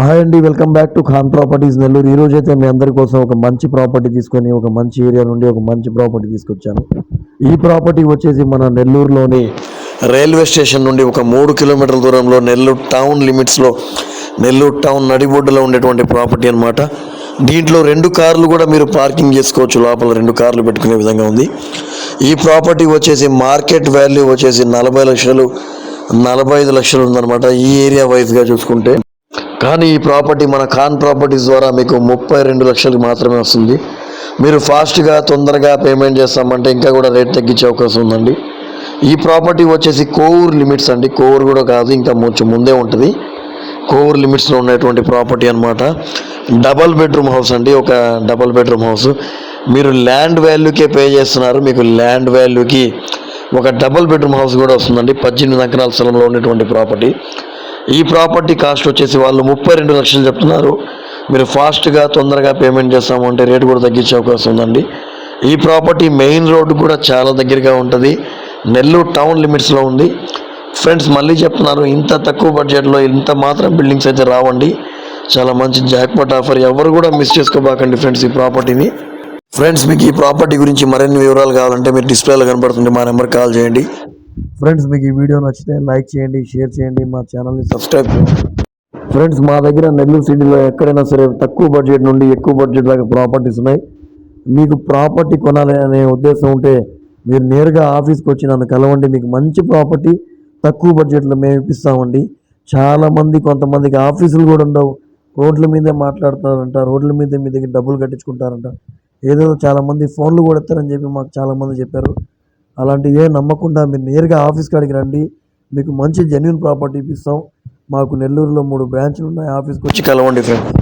Hi అండి welcome back to Khan properties Nellore ఈ రోజు అయితే మీ అందరి కోసం ఒక మంచి ప్రాపర్టీ తీసుకొని ఒక మంచి ఏరియా నుండి ఒక మంచి ప్రాపర్టీ తీసుకొచ్చాను. ఈ ప్రాపర్టీ వచ్చేసి మన నెల్లూరులోని రైల్వే స్టేషన్ నుండి ఒక మూడు కిలోమీటర్ల దూరంలో నెల్లూరు టౌన్ లిమిట్స్లో నెల్లూరు టౌన్ నడిబొడ్డులో ఉండేటువంటి ప్రాపర్టీ అనమాట దీంట్లో రెండు కార్లు కూడా మీరు పార్కింగ్ చేసుకోవచ్చు. లోపల రెండు కార్లు పెట్టుకునే విధంగా ఉంది. ఈ ప్రాపర్టీ వచ్చేసి మార్కెట్ వాల్యూ వచ్చేసి నలభై లక్షలు నలభై ఐదు లక్షలు ఉందన్నమాట ఈ ఏరియా వైజ్గా చూసుకుంటే. కానీ ఈ ప్రాపర్టీ మన ఖాన్ ప్రాపర్టీస్ ద్వారా మీకు ముప్పై రెండు లక్షలకి మాత్రమే వస్తుంది. మీరు ఫాస్ట్గా తొందరగా పేమెంట్ చేస్తామంటే ఇంకా కూడా రేట్ తగ్గించే అవకాశం ఉందండి. ఈ ప్రాపర్టీ వచ్చేసి కోవూర్ లిమిట్స్ అండి. కోవూర్ కూడా కాదు ఇంకా కొంచెం ముందే ఉంటుంది. కోవూర్ లిమిట్స్లో ఉన్నటువంటి ప్రాపర్టీ అన్నమాట. డబల్ బెడ్రూమ్ హౌస్ అండి ఒక డబల్ బెడ్రూమ్ హౌస్. మీరు ల్యాండ్ వాల్యూకే పే చేస్తున్నారు మీకు ల్యాండ్ వాల్యూకి ఒక డబల్ బెడ్రూమ్ హౌస్ కూడా వస్తుందండి. పద్దెనిమిది ఎకరాల స్థలంలో ఉన్నటువంటి ప్రాపర్టీ. ఈ ప్రాపర్టీ కాస్ట్ వచ్చేసి వాళ్ళు ముప్పై రెండు లక్షలు చెప్తున్నారు. మీరు ఫాస్ట్గా తొందరగా పేమెంట్ చేస్తాము అంటే రేటు కూడా తగ్గించే అవకాశం ఉందండి. ఈ ప్రాపర్టీ మెయిన్ రోడ్డు కూడా చాలా దగ్గరగా ఉంటుంది. నెల్లూరు టౌన్ లిమిట్స్లో ఉంది. ఫ్రెండ్స్ మళ్ళీ చెప్తున్నారు ఇంత తక్కువ బడ్జెట్లో ఇంత మాత్రం బిల్డింగ్స్ అయితే రావండి. చాలా మంచి జాక్పాట్ ఆఫర్ ఎవరు కూడా మిస్ చేసుకోబాకండి ఫ్రెండ్స్ ఈ ప్రాపర్టీని. ఫ్రెండ్స్ మీకు ఈ ప్రాపర్టీ గురించి మరిన్ని వివరాలు కావాలంటే మీరు డిస్ప్లేలో కనబడుతుంది మా నెంబర్ కాల్ చేయండి. ఫ్రెండ్స్ మీకు ఈ వీడియో నచ్చితే లైక్ చేయండి షేర్ చేయండి మా ఛానల్ని సబ్స్క్రైబ్ చేయండి. ఫ్రెండ్స్ మా దగ్గర నెల్లూరు సిటీలో ఎక్కడైనా సరే తక్కువ బడ్జెట్ నుండి ఎక్కువ బడ్జెట్ దాకా ప్రాపర్టీస్ ఉన్నాయి. మీకు ప్రాపర్టీ కొనాలి అనే ఉద్దేశం ఉంటే మీరు నేరుగా ఆఫీస్కి వచ్చి నన్ను కలవండి. మీకు మంచి ప్రాపర్టీ తక్కువ బడ్జెట్లో మేము ఇప్పిస్తామండి. చాలామంది కొంతమందికి ఆఫీసులు కూడా ఉండవు. రోడ్ల మీదే మాట్లాడతారంట రోడ్ల మీదే మీ దగ్గర డబ్బులు కట్టించుకుంటారంట. ఏదో చాలామంది ఫోన్లు కూడా ఇస్తారని చెప్పి మాకు చాలామంది చెప్పారు. అలాంటివి ఏ నమ్మకుండా మీరు నేరుగా ఆఫీస్ కాడికి రండి. మీకు మంచి జెన్యున్ ప్రాపర్టీ ఇప్పిస్తాం. మాకు నెల్లూరులో మూడు బ్రాంచ్లు ఉన్నాయి. ఆఫీస్కి వచ్చి కలవండి ఫ్రెండ్